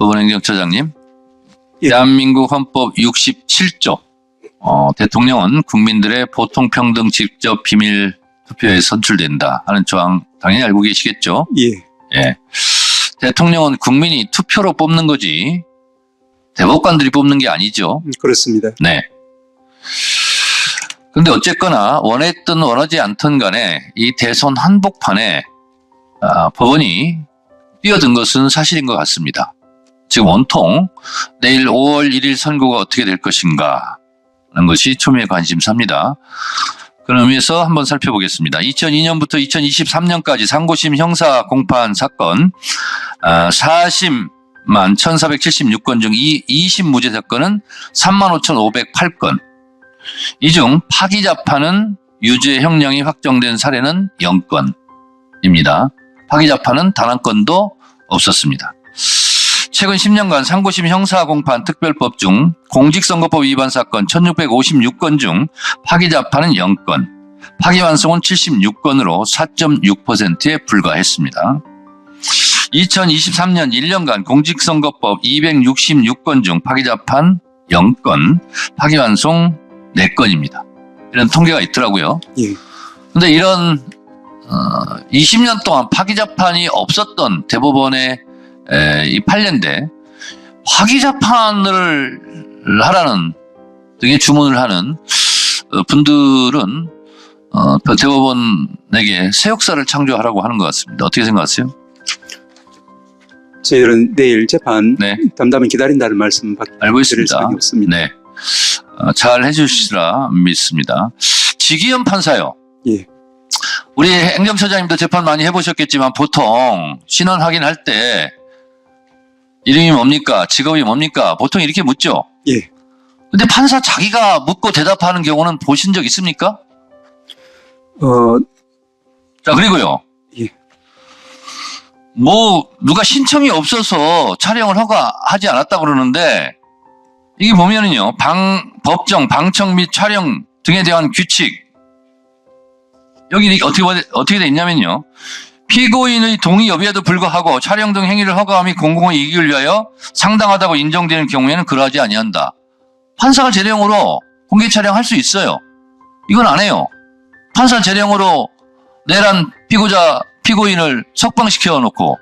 법원행정처장님. 예. 대한민국 헌법 67조. 어, 대통령은 국민들의 보통평등 직접 비밀 투표에 선출된다 하는 조항 당연히 알고 계시겠죠? 예, 예. 대통령은 국민이 투표로 뽑는 거지 대법관들이 뽑는 게 아니죠. 음, 그렇습니다. 네. 근데 어쨌거나 원했든 원하지 않든 간에 이 대선 한복판에 아, 법원이 뛰어든 것은 사실인 것 같습니다. 지금 온통 내일 5월 1일 선고가 어떻게 될 것인가 하는 것이 초미의 관심사입니다. 그런 의미에서 한번 살펴보겠습니다. 2002년부터 2023년까지 상고심 형사 공판 사건 아, 4심만 1476건 중이 2심 무죄 사건은 35,508건 이 중 파기 자판은 유죄 형량이 확정된 사례는 0건입니다. 파기 자판은 단 한 건도 없었습니다. 최근 10년간 상고심 형사 공판 특별법 중 공직선거법 위반 사건 1656건 중 파기 자판은 0건, 파기 완성은 76건으로 4.6%에 불과했습니다. 2023년 1년간 공직선거법 266건 중 파기 자판 0건, 파기 완송 4건입니다. 이런 통계가 있더라고요. 예, 근데 이런 어, 20년 동안 파기 자판이 없었던 대법원의 에, 이 판례인데 파기 자판을 하라는 등의 주문을 하는 어, 분들은 어, 그 대법원에게 새 역사를 창조하라고 하는 것 같습니다. 어떻게 생각하세요? 저희들은 내일 재판 네, 담담히 기다린다는 말씀 밖에 알고 드릴 있습니다. 없습니다. 네, 어, 잘 해주시리라 믿습니다. 지기현 판사요. 예, 우리 행정처장님도 재판 많이 해보셨겠지만 보통 신원 확인할 때 이름이 뭡니까? 직업이 뭡니까? 보통 이렇게 묻죠? 예, 근데 판사 자기가 묻고 대답하는 경우는 보신 적 있습니까? 어, 자, 그리고요. 예. 뭐, 누가 신청이 없어서 촬영을 허가하지 않았다 그러는데, 이게 보면은요, 방, 법정, 방청 및 촬영 등에 대한 규칙. 여기 어떻게, 보- 어떻게 돼 있냐면요. 피고인의 동의 여부에도 불구하고 촬영 등 행위를 허가함이 공공의 이익을 위하여 상당하다고 인정되는 경우에는 그러하지 아니한다. 판사가 재량으로 공개 촬영할 수 있어요. 이건 안 해요. 판사 재량으로 내란 피고자 피고인을 석방시켜 놓고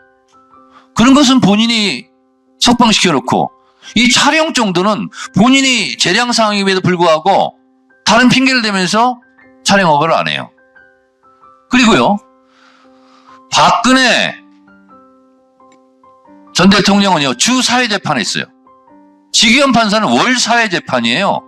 그런 것은 본인이 석방시켜 놓고 이 촬영 정도는 본인이 재량 상황임에도 불구하고 다른 핑계를 대면서 촬영 허가를 안 해요. 그리고요. 박근혜 전 대통령은요. 주 사회재판에 있어요. 지기현 판사는 월 사회재판이에요.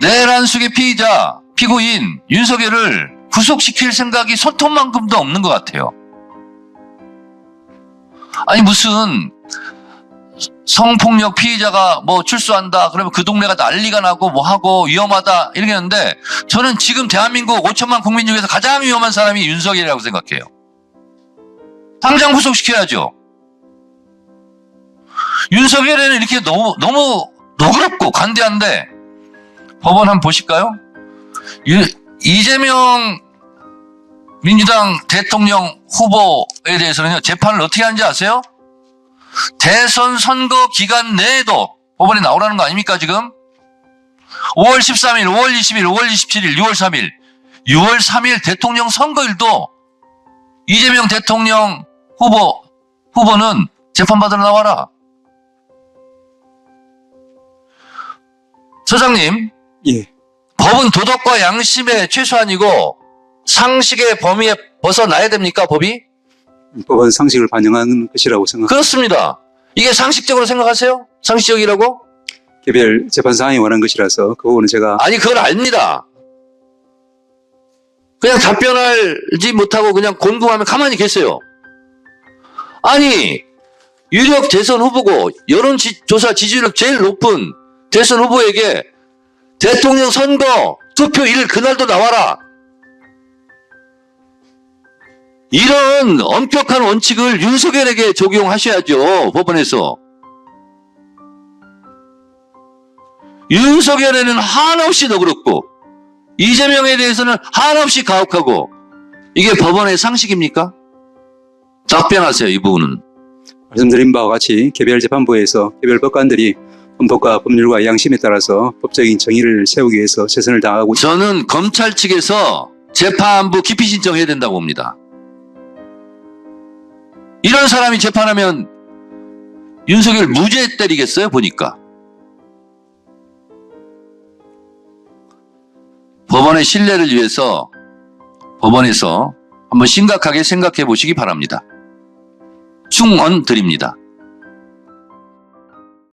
내란 수의 피의자, 피고인 윤석열을 구속시킬 생각이 손톱만큼도 없는 것 같아요. 아니 무슨 성폭력 피의자가 뭐 출소한다 그러면 그 동네가 난리가 나고 뭐 하고 위험하다 이렇게 했는데 저는 지금 대한민국 5천만 국민 중에서 가장 위험한 사람이 윤석열이라고 생각해요. 당장 구속시켜야죠. 윤석열에는 이렇게 너무 너무 너그럽고 간대한데 법원 한번 보실까요? 유- 이재명 민주당 대통령 후보에 대해서는요, 재판을 어떻게 하는지 아세요? 대선 선거 기간 내에도 법원에 나오라는 거 아닙니까, 지금? 5월 13일, 5월 20일, 5월 27일, 6월 3일, 6월 3일 대통령 선거일도 이재명 대통령 후보, 후보는 재판받으러 나와라. 서장님, 예, 법은 도덕과 양심의 최소한이고 상식의 범위에 벗어나야 됩니까, 법이? 법원 상식을 반영하는 것이라고 생각. 그렇습니다. 이게 상식적으로 생각하세요? 상식적이라고? 개별 재판 사항이 원한 것이라서 그 부분은 제가 아니, 그걸 압니다. 그냥 답변하지 못하고 그냥 곤궁하면 가만히 계세요. 아니, 유력 대선 후보고 여론조사 지지율 제일 높은 대선 후보에게 대통령 선거 투표 일 그날도 나와라. 이런 엄격한 원칙을 윤석열에게 적용하셔야죠, 법원에서. 윤석열에는 한없이 너그럽고, 이재명에 대해서는 한없이 가혹하고, 이게 법원의 상식입니까? 답변하세요, 이 부분은. 말씀드린 바와 같이 개별 재판부에서 개별 법관들이 헌법과 법률과 양심에 따라서 법적인 정의를 세우기 위해서 최선을 다하고 있습니다. 저는 검찰 측에서 재판부 기피 신청해야 된다고 봅니다. 이런 사람이 재판하면 윤석열 무죄 때리겠어요, 보니까. 법원의 신뢰를 위해서 법원에서 한번 심각하게 생각해 보시기 바랍니다. 충원 드립니다.